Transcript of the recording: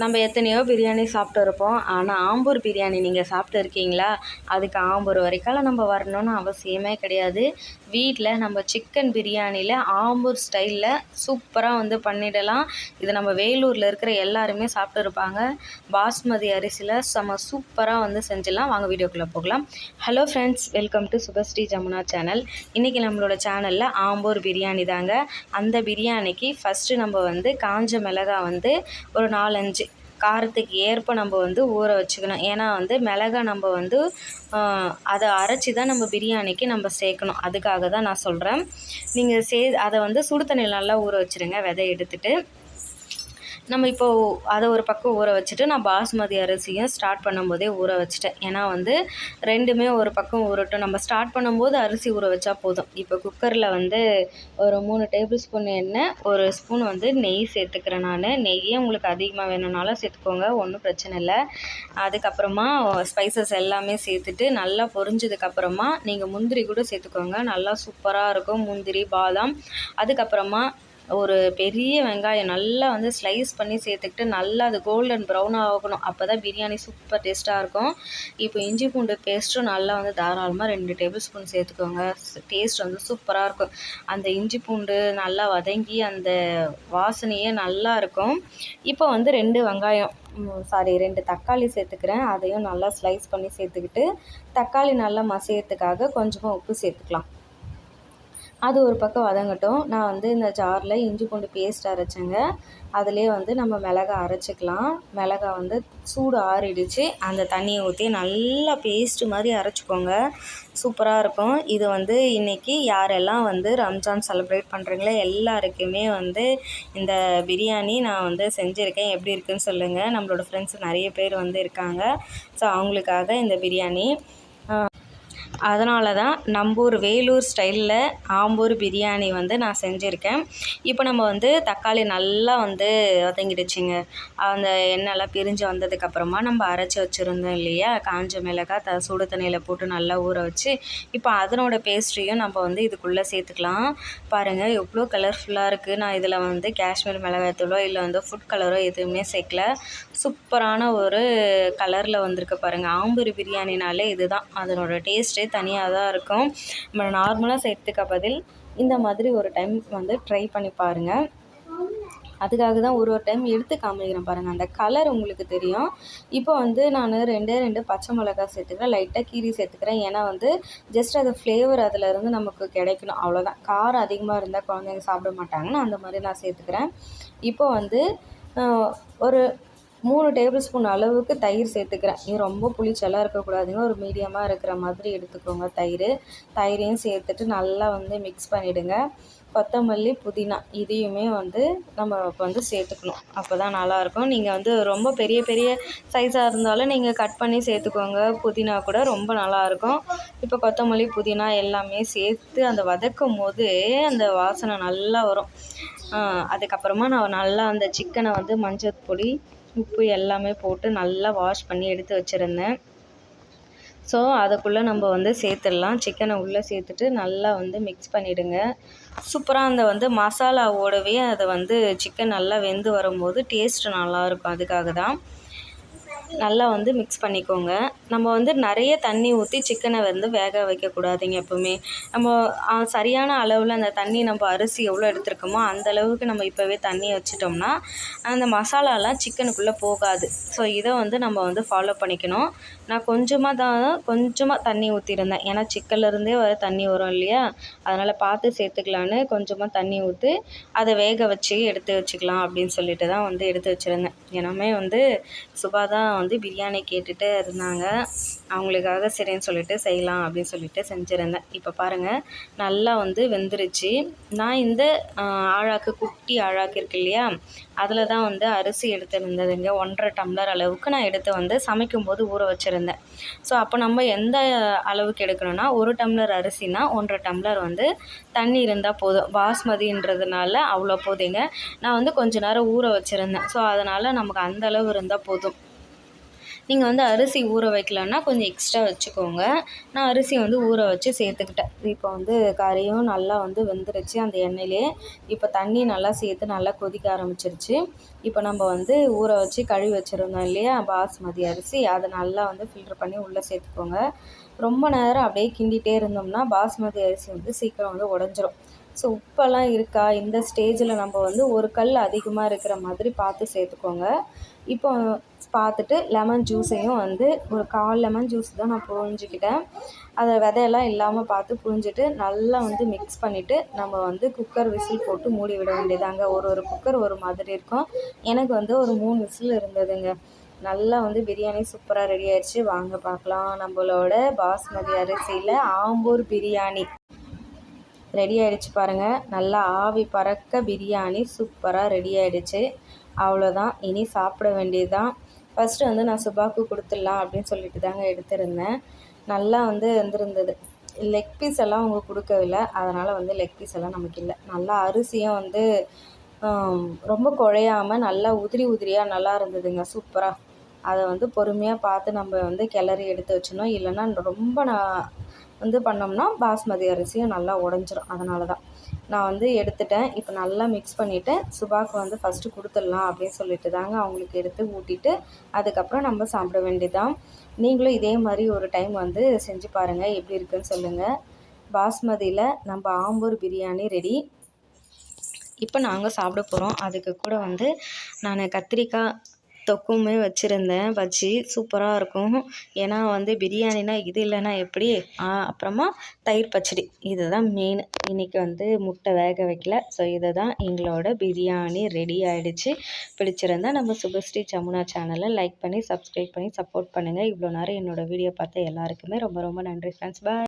நம்ம எத்தனையோ பிரியாணி சாப்பிட்டு இருப்போம். ஆனால் ஆம்பூர் பிரியாணி நீங்கள் சாப்பிட்டு இருக்கீங்களா? அதுக்கு ஆம்பூர் வரைக்கும் நம்ம வரணும்னு அவசியமே கிடையாது. வீட்டில் நம்ம சிக்கன் பிரியாணியில் ஆம்பூர் ஸ்டைலில் சூப்பராக வந்து பண்ணிடலாம். இது நம்ம வேலூரில் இருக்கிற எல்லாருமே சாப்பிட்டு இருப்பாங்க. பாஸ்மதி அரிசியில் செம சூப்பராக வந்து செஞ்சிடலாம். வாங்க வீடியோக்குள்ளே போகலாம். Hello friends welcome to Subhashree Jamuna channel இன்றைக்கி நம்மளோட சேனலில் ஆம்பூர் பிரியாணி தாங்க. அந்த பிரியாணிக்கு ஃபஸ்ட்டு நம்ம வந்து காஞ்ச மிளகா வந்து ஒரு நாலஞ்சு காரத்துக்கு ஏற்ப நம்ம வந்து ஊற வச்சுக்கணும். ஏன்னா வந்து மிளகா நம்ம வந்து அதை அரைச்சி தான் நம்ம பிரியாணிக்கு நம்ம சேர்க்கணும். அதுக்காக தான் நான் சொல்கிறேன் நீங்கள் சே அதை வந்து சுடு தண்ணியில் நல்லா ஊற வச்சுருங்க விதை எடுத்துகிட்டு நம்ம இப்போது அதை ஒரு பக்கம் ஊற வச்சுட்டு நான் பாஸ்மதி அரிசியும் ஸ்டார்ட் பண்ணும்போதே ஊற வச்சுட்டேன். ஏன்னா வந்து ரெண்டுமே ஒரு பக்கம் ஊறட்டும். நம்ம ஸ்டார்ட் பண்ணும்போது அரிசி ஊற வச்சா போதும். இப்போ குக்கரில் வந்து ஒரு மூணு டேபிள் ஸ்பூன் எண்ணெய் ஒரு ஸ்பூன் வந்து நெய் சேர்த்துக்கிறேன் நான். நெய்யே உங்களுக்கு அதிகமாக வேணும்னாலும் சேர்த்துக்கோங்க ஒன்றும் பிரச்சனை இல்லை. அதுக்கப்புறமா ஸ்பைசஸ் எல்லாமே சேர்த்துட்டு நல்லா பொரிஞ்சதுக்கப்புறமா நீங்கள் முந்திரி கூட சேர்த்துக்கோங்க. நல்லா சூப்பராக இருக்கும். முந்திரி பாதாம். அதுக்கப்புறமா ஒரு பெரிய வெங்காயம் நல்லா வந்து ஸ்லைஸ் பண்ணி சேர்த்துக்கிட்டு நல்லா அது கோல்டன் ப்ரௌன் ஆகணும். அப்போ தான் பிரியாணி சூப்பர் டேஸ்ட்டாக இருக்கும். இப்போ இஞ்சி பூண்டு பேஸ்ட்டும் நல்லா வந்து தாராளமாக ரெண்டு டேபிள் ஸ்பூன் சேர்த்துக்கோங்க. டேஸ்ட் வந்து சூப்பராக இருக்கும். அந்த இஞ்சி பூண்டு நல்லா வதங்கி அந்த வாசனையே நல்லா இருக்கும். இப்போ வந்து ரெண்டு வெங்காயம் சாரி ரெண்டு தக்காளி சேர்த்துக்கிறேன். அதையும் நல்லா ஸ்லைஸ் பண்ணி சேர்த்துக்கிட்டு தக்காளி நல்லா மசியறதுக்காக கொஞ்சமாக உப்பு சேர்த்துக்கலாம். அது ஒரு பக்கம் வதங்கட்டும். நான் வந்து இந்த ஜாரில் இஞ்சி பூண்டு பேஸ்ட் அரைச்சேங்க. அதிலே வந்து நம்ம மிளகா அரைச்சிக்கலாம். மிளகா வந்து சூடு ஆறிடுச்சு. அந்த தண்ணியை ஊற்றி நல்லா பேஸ்ட்டு மாதிரி அரைச்சிக்கோங்க. சூப்பராக இருக்கும். இது வந்து இன்றைக்கி யாரெல்லாம் வந்து ரம்ஜான் செலிப்ரேட் பண்ணுறீங்களோ எல்லாருக்குமே வந்து இந்த பிரியாணி நான் வந்து செஞ்சுருக்கேன். எப்படி இருக்குன்னு சொல்லுங்கள் நம்மளோட ஃப்ரெண்ட்ஸ் நிறைய பேர் வந்து இருக்காங்க. ஸோ அவங்களுக்காக இந்த பிரியாணி அதனால தான் நம்பூர் வேலூர் ஸ்டைலில் ஆம்பூர் பிரியாணி வந்து நான் செஞ்சுருக்கேன். இப்போ நம்ம வந்து தக்காளி நல்லா வந்து வதங்கிடுச்சிங்க. அந்த எண்ணெய்லாம் பிரிஞ்சு வந்ததுக்கப்புறமா நம்ம அரைச்சி வச்சுருந்தோம் இல்லையா? காஞ்ச மிளகாய் த சுடு தண்ணியில் போட்டு நல்லா ஊற வச்சு இப்போ அதனோட பேஸ்ட்ரியும் நம்ம வந்து இதுக்குள்ளே சேர்த்துக்கலாம். பாருங்கள் எவ்வளோ கலர்ஃபுல்லாக இருக்குது நான் இதில் வந்து காஷ்மீர் மிளகாய்த்தூளோ இல்லை வந்து ஃபுட் கலரோ எதுவுமே சேர்க்கல. சூப்பரான ஒரு கலரில் வந்திருக்கு பாருங்கள் ஆம்பூர் பிரியாணினாலே இதுதான். அதனோட டேஸ்ட்டு தனியாக தான் இருக்கும். நம்ம நார்மலாக சேர்த்துக்க பதில் இந்த மாதிரி ஒரு டைம் வந்து ட்ரை பண்ணி பாருங்கள் அதுக்காக தான் ஒரு ஒரு டைம் எடுத்து காமிக்கிறேன் பாருங்கள் அந்த கலர் உங்களுக்கு தெரியும். இப்போ வந்து நான் ரெண்டே ரெண்டு பச்சை மிளகா சேர்த்துக்கிறேன். லைட்டாக கீரி சேர்த்துக்கிறேன். ஏன்னா வந்து ஜஸ்ட் அது ஃப்ளேவர் அதில் நமக்கு கிடைக்கணும். அவ்வளோதான் காரம் அதிகமாக இருந்தால் குழந்தைங்க சாப்பிட மாட்டாங்கன்னு அந்த மாதிரி நான் சேர்த்துக்கிறேன். இப்போ வந்து ஒரு மூணு டேபிள் ஸ்பூன் அளவுக்கு தயிர் சேர்த்துக்கிறேன். இது ரொம்ப புளிச்செல்லாம் இருக்கக்கூடாதுங்க. ஒரு மீடியமாக இருக்கிற மாதிரி எடுத்துக்கோங்க தயிர். தயிரையும் சேர்த்துட்டு நல்லா வந்து மிக்ஸ் பண்ணிவிடுங்க கொத்தமல்லி புதினா இதையுமே வந்து நம்ம வந்து சேர்த்துக்கணும். அப்போ தான் நல்லாயிருக்கும் நீங்கள் வந்து ரொம்ப பெரிய பெரிய சைஸாக இருந்தாலும் நீங்கள் கட் பண்ணி சேர்த்துக்கோங்க. புதினா கூட ரொம்ப நல்லாயிருக்கும் இப்போ கொத்தமல்லி புதினா எல்லாமே சேர்த்து அந்த வதக்கும் போது அந்த வாசனை நல்லா வரும். அதுக்கப்புறமா நான் நல்லா அந்த சிக்கனை வந்து மஞ்சள் பொடி உப்பு எல்லாமே போட்டு நல்லா வாஷ் பண்ணி எடுத்து வச்சுருந்தேன். ஸோ அதுக்குள்ளே நம்ம வந்து சேர்த்துடலாம். சிக்கனை உள்ளே சேர்த்துட்டு நல்லா வந்து மிக்ஸ் பண்ணிவிடுங்க சூப்பராக அந்த வந்து மசாலாவோடவே அதை வந்து சிக்கன் நல்லா வெந்து வரும்போது டேஸ்ட்டு நல்லாயிருக்கும் அதுக்காக தான் நல்லா வந்து மிக்ஸ் பண்ணிக்கோங்க. நம்ம வந்து நிறைய தண்ணி ஊற்றி சிக்கனை வந்து வேக வைக்கக்கூடாதுங்க எப்போவுமே. நம்ம சரியான அளவில் அந்த தண்ணி நம்ம அரிசி எவ்வளோ எடுத்துருக்கோமோ அந்த அளவுக்கு நம்ம இப்போவே தண்ணி வச்சிட்டோம்னா அந்த மசாலாலாம் சிக்கனுக்குள்ளே போகாது. ஸோ இதை வந்து நம்ம வந்து ஃபாலோ பண்ணிக்கணும். நான் கொஞ்சமாக தான் கொஞ்சமாக தண்ணி ஊற்றிருந்தேன் ஏன்னா சிக்கன்லேருந்தே வர தண்ணி வரும் இல்லையா? அதனால் பார்த்து சேர்த்துக்கலான்னு கொஞ்சமாக தண்ணி ஊற்றி அதை வேக வச்சு எடுத்து வச்சுக்கலாம் அப்படின்னு சொல்லிட்டு தான் வந்து எடுத்து வச்சுருந்தேன். ஏன்னாமே வந்து சுபா தான் வந்து பிரியாணி கேட்டுகிட்டே இருந்தாங்க. அவங்களுக்காக சரின்னு சொல்லிட்டு செய்யலாம் அப்படின்னு சொல்லிட்டு செஞ்சுருந்தேன். இப்போ பாருங்கள் நல்லா வந்து வெந்துருச்சு. நான் இந்த ஆழாக்கு குட்டி ஆழாக்கு இருக்கு இல்லையா? அதில் தான் வந்து அரிசி எடுத்திருந்ததுங்க. ஒன்றரை டம்ளர் அளவுக்கு நான் எடுத்து வந்து சமைக்கும்போது ஊற வச்சுருந்தேன். ஸோ அப்போ நம்ம எந்த அளவுக்கு எடுக்கணும்னா ஒரு டம்ளர் அரிசினா ஒன்றரை டம்ளர் வந்து தண்ணி இருந்தால் போதும். பாஸ்மதின்றதுனால அவ்வளோ போதுங்க. நான் வந்து கொஞ்ச நேரம் ஊற வச்சுருந்தேன். ஸோ அதனால் நமக்கு அந்த அளவு இருந்தால் போதும். நீங்கள் வந்து அரிசி ஊற வைக்கலன்னா கொஞ்சம் எக்ஸ்ட்ரா வச்சுக்கோங்க. நான் அரிசி வந்து ஊற வச்சு சேர்த்துக்கிட்டேன். இப்போ வந்து கறியும் நல்லா வந்து வெந்துருச்சு அந்த எண்ணெயிலே. இப்போ தண்ணி நல்லா சேர்த்து நல்லா கொதிக்க ஆரம்பிச்சிருச்சு. இப்போ நம்ம வந்து ஊற வச்சு கழுவி வச்சுருந்தோம் இல்லையா? பாஸ்மதி அரிசி. அதை நல்லா வந்து ஃபில்ட்ரு பண்ணி உள்ளே சேர்த்துக்கோங்க. ரொம்ப நேரம் அப்படியே கிண்டிகிட்டே இருந்தோம்னா பாஸ்மதி அரிசி வந்து சீக்கிரம் வந்து உடஞ்சிரும். ஸோ உப்பெல்லாம் இருக்கா? இந்த ஸ்டேஜில் நம்ம வந்து ஒரு கல் அதிகமாக இருக்கிற மாதிரி பார்த்து சேர்த்துக்கோங்க. இப்போ பார்த்துட்டு லெமன் ஜூஸையும் வந்து ஒரு கால் லெமன் ஜூஸ் தான் நான் புழிஞ்சிக்கிட்டேன். அதை விதையெல்லாம் இல்லாமல் பார்த்து புழிஞ்சிட்டு நல்லா வந்து மிக்ஸ் பண்ணிவிட்டு நம்ம வந்து குக்கர் விசில் போட்டு மூடி விட வேண்டியதாங்க. ஒரு ஒரு குக்கர் ஒரு மாதிரி இருக்கும். எனக்கு வந்து ஒரு மூணு விசில் இருந்ததுங்க. நல்லா வந்து பிரியாணி சூப்பராக ரெடி ஆயிடுச்சு வாங்க பார்க்கலாம். நம்மளோட பாஸ்மதி அரிசியில் ஆம்பூர் பிரியாணி ரெடி ஆகிடுச்சு பாருங்கள் நல்லா ஆவி பறக்க பிரியாணி சூப்பராக ரெடி ஆகிடுச்சு அவ்வளோதான் இனி சாப்பிட வேண்டியது தான் ஃபஸ்ட்டு வந்து நான் சுபாக்கு கொடுத்துடலாம் அப்படின்னு சொல்லிட்டு தாங்க எடுத்திருந்தேன். நல்லா வந்து வந்திருந்தது லெக் பீஸ் எல்லாம் அவங்க கொடுக்கவில்லை. அதனால் வந்து லெக் பீஸ் எல்லாம் நமக்கு இல்லை. நல்லா அரிசியும் வந்து ரொம்ப குழையாமல் நல்லா உதிரி உதிரியாக நல்லா இருந்ததுங்க. சூப்பராக அதை வந்து பொறுமையாக பார்த்து நம்ம வந்து கிளறி எடுத்து வச்சிடணும். இல்லைன்னா ரொம்ப நான் வந்து பண்ணோம்னா பாஸ்மதி அரிசியும் நல்லா உடஞ்சிரும். அதனால தான் நான் வந்து எடுத்துட்டேன். இப்போ நல்லா மிக்ஸ் பண்ணிவிட்டு சுபாக்கு வந்து ஃபஸ்ட்டு கொடுத்துடலாம் அப்படின்னு சொல்லிட்டு தாங்க அவங்களுக்கு எடுத்து ஊட்டிட்டு அதுக்கப்புறம் நம்ம சாப்பிட வேண்டியதான் நீங்களும் இதே மாதிரி ஒரு டைம் வந்து செஞ்சு பாருங்கள் எப்படி இருக்குன்னு சொல்லுங்கள் பாஸ்மதியில் நம்ம ஆம்பூர் பிரியாணி ரெடி இப்போ நாங்கள் சாப்பிட போகிறோம் அதுக்கு கூட வந்து நான் கத்திரிக்காய் தொக்குமே வச்சுருந்தேன். பஜ்ஜி சூப்பராக இருக்கும். ஏன்னா வந்து பிரியாணினா இது இல்லைன்னா எப்படி? அப்புறமா தயிர் பச்சடி. இதுதான் மெயின் இன்றைக்கி வந்து முட்டை வேக வைக்கல. ஸோ இதை தான் எங்களோட பிரியாணி ரெடி ஆகிடுச்சு பிடிச்சிருந்தா நம்ம சுபஸ்ரீ ஜமுனா சேனலை லைக் பண்ணி சப்ஸ்கிரைப் பண்ணி சப்போர்ட் பண்ணுங்கள் இவ்வளோ நேரம் என்னோடய வீடியோ பார்த்த எல்லாருக்குமே ரொம்ப ரொம்ப நன்றி ஃப்ரெண்ட்ஸ் பாய்